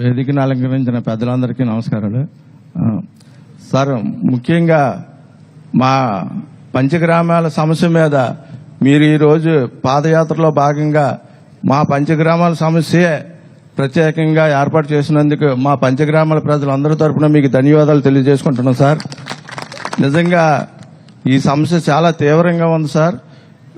వేదికను అలంకరించిన పెద్దలందరికీ నమస్కారాలు. సార్ ముఖ్యంగా మా పంచగ్రామాల సమస్య మీద మీరు ఈరోజు పాదయాత్రలో భాగంగా మా పంచగ్రామాల సమస్యే ప్రత్యేకంగా ఏర్పాటు చేసినందుకు మా పంచగ్రామాల ప్రజలందరి తరఫున మీకు ధన్యవాదాలు తెలియజేసుకుంటున్నాం సార్. నిజంగా ఈ సమస్య చాలా తీవ్రంగా ఉంది సార్.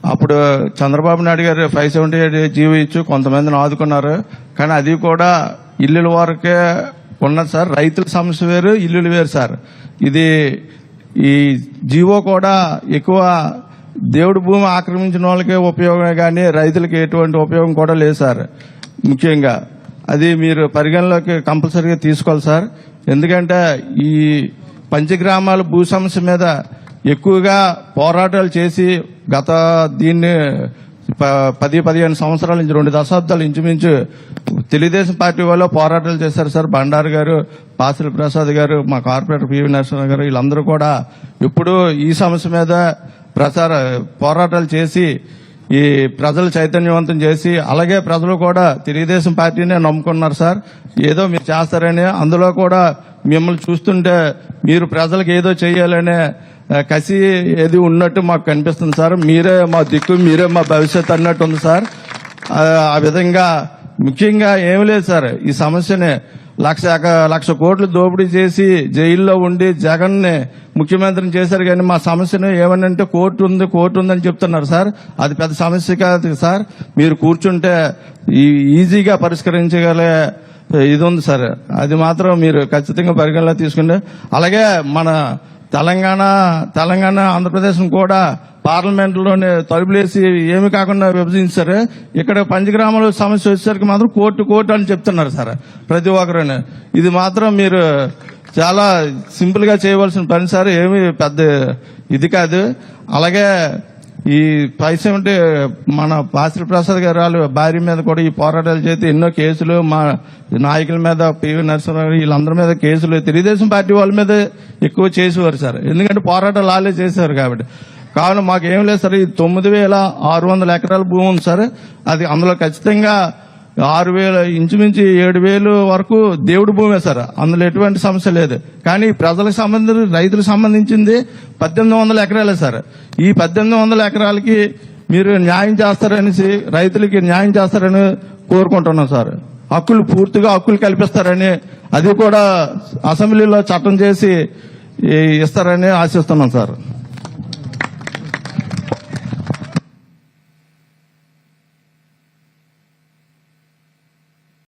అప్పుడు చంద్రబాబు నాయుడు గారు ఫైవ్ సెవెంటీ ఎయిట్ జీవో ఇచ్చి కొంతమందిని ఆదుకున్నారు. కానీ అది కూడా ఇల్లుల వరకే ఉన్నది సార్. రైతుల సమస్య వేరు ఇల్లులు వేరు సార్. ఇది ఈ జీవో కూడా ఎక్కువ దేవుడి భూమి ఆక్రమించిన వాళ్ళకే ఉపయోగమే కానీ రైతులకి ఎటువంటి ఉపయోగం కూడా లేదు సార్. ముఖ్యంగా అది మీరు పరిగణలోకి కంపల్సరీగా తీసుకోవాలి సార్. ఎందుకంటే ఈ పంచగ్రామాల భూ సమస్య మీద ఎక్కువగా పోరాటాలు చేసి గత దీన్ని పది పదిహేను సంవత్సరాల నుంచి రెండు దశాబ్దాలు ఇంచుమించు తెలుగుదేశం పార్టీ వాళ్ళు పోరాటాలు చేశారు సార్. బండారు గారు పాసిల్ ప్రసాద్ గారు మా కార్పొరేటర్ పివి నరసింహ గారు వీళ్ళందరూ కూడా ఇప్పుడు ఈ సమస్య మీద ప్రచార పోరాటాలు చేసి ఈ ప్రజలు చైతన్యవంతం చేసి అలాగే ప్రజలు కూడా తెలుగుదేశం పార్టీనే నమ్ముకున్నారు సార్. ఏదో మీరు చేస్తారని అందులో కూడా మిమ్మల్ని చూస్తుంటే మీరు ప్రజలకు ఏదో చేయాలనే కసి ఏది ఉన్నట్టు మాకు కనిపిస్తుంది సార్. మీరే మా దిక్కు మీరే మా భవిష్యత్ అన్నట్టు ఉంది సార్. ఆ, విధంగా ముఖ్యంగా ఏమి లేదు సార్. ఈ సమస్యని లక్ష లక్ష కోట్లు దోపిడీ చేసి జైల్లో ఉండి జగన్ని ముఖ్యమంత్రిని చేశారు కానీ మా సమస్యను ఏమనంటే కోర్టు ఉంది కోర్టు ఉందని చెప్తున్నారు సార్. అది పెద్ద సమస్య కాదు సార్. మీరు కూర్చుంటే ఈ- ఈజీగా పరిష్కరించగలే ఇది ఉంది సార్. అది మాత్రం మీరు ఖచ్చితంగా పరిగణలో తీసుకుంటే. అలాగే మన తెలంగాణ తెలంగాణ ఆంధ్రప్రదేశ్ కూడా పార్లమెంట్లోనే తలుపులేసి ఏమి కాకుండా విభజించారు. ఇక్కడ పంచగ్రామాల సమస్య వచ్చేసరికి మాత్రం కోర్టు కోర్టు అని చెప్తున్నారు సార్ ప్రతి ఒక్కరుని. ఇది మాత్రం మీరు చాలా సింపుల్గా చేయవలసిన పని సార్ ఏమి పెద్ద ఇది కాదు. అలాగే ఈ పైస ఉంటే మన పాసిరి ప్రసాద్ గారు వాళ్ళ భార్య మీద కూడా ఈ పోరాటాలు చేసి ఎన్నో కేసులు మా నాయకుల మీద పివి నరసింహారావు వీళ్ళందరి మీద కేసులు తెలుగుదేశం పార్టీ వాళ్ళ మీద ఎక్కువ చేసేవారు సార్. ఎందుకంటే పోరాటాలు వాళ్ళే చేశారు కాబట్టి. కావున మాకు ఏం లేదు సార్ ఈ తొమ్మిది వేల ఆరు వందల ఎకరాల భూమి ఉంది సార్. అది అందులో ఖచ్చితంగా ఆరు వేలు ఇంచుమించు ఏడు వేలు వరకు దేవుడి భూమే సార్ అందులో ఎటువంటి సమస్య లేదు. కానీ ప్రజలకు సంబంధించి రైతులకు సంబంధించింది పద్దెనిమిది వందల ఎకరాలే సార్. ఈ పద్దెనిమిది వందల ఎకరాలకి మీరు న్యాయం చేస్తారనేసి రైతులకి న్యాయం చేస్తారని కోరుకుంటున్నాం సార్. హక్కులు పూర్తిగా హక్కులు కల్పిస్తారని అది కూడా అసెంబ్లీలో చట్టం చేసి ఇస్తారని ఆశిస్తున్నాం సార్.